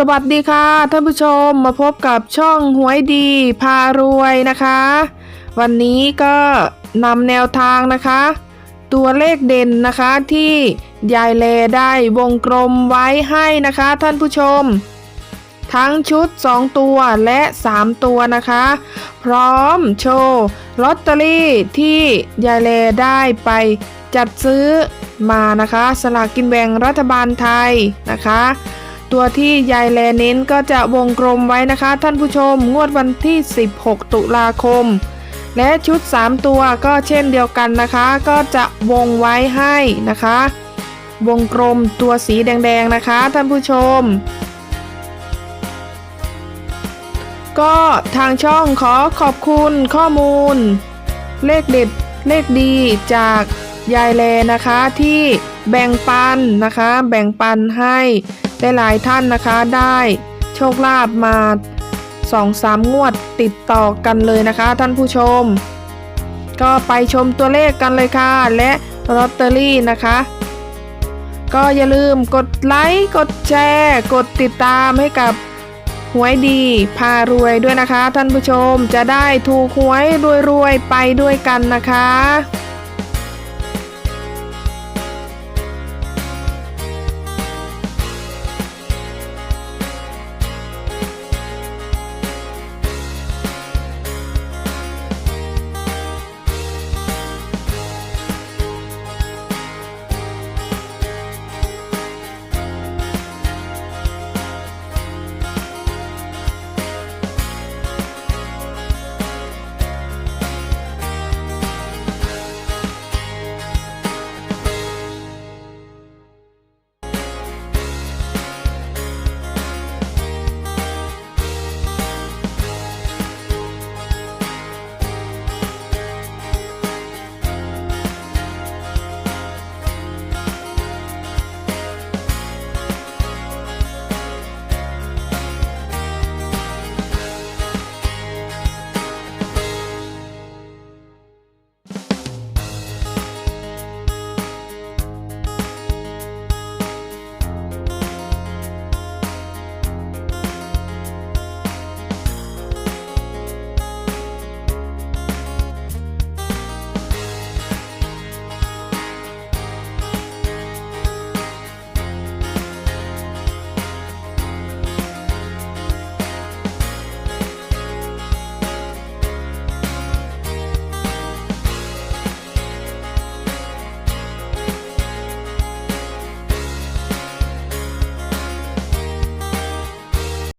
สวัสดีค่ะ ท่านผู้ชมมาพบกับช่องหวยดีพารวยนะคะ วันนี้ก็นำแนวทางนะคะ ตัวเลขเด่นนะคะที่ยายเลได้วงกลมไว้ให้นะคะ ท่านผู้ชม ทั้งชุด 2 ตัวและ 3 ตัวนะคะ พร้อมโชว์ลอตเตอรี่ที่ยายเลได้ไปจัดซื้อมานะคะ สลากกินแบ่งรัฐบาลไทยนะคะ ตัวที่ยายแลเน้นก็จะวงกลมไว้นะคะ ท่านผู้ชมงวดวันที่ 16 ตุลาคม และชุด 3 ตัวก็เช่นเดียวกันนะคะ ก็จะวงไว้ให้นะคะ วงกลมตัวสีแดงๆนะคะ ท่านผู้ชม ก็ทางช่องขอขอบคุณข้อมูล เลขเด็ดเลขดีจากยายแลนะคะที่แบ่งปันนะคะ แบ่งปันให้ ได้หลายท่านนะคะได้โชคลาภมาสองสามงวดติดต่อกันเลยนะคะ ท่านผู้ชม ก็ไปชมตัวเลขกันเลยค่ะ และลอตเตอรี่นะคะ ก็อย่าลืมกดไลค์กดแชร์ กดติดตามให้กับหวยดีพารวยด้วยนะคะ ท่านผู้ชมจะได้ถูกหวยรวยๆไปด้วยกันนะคะ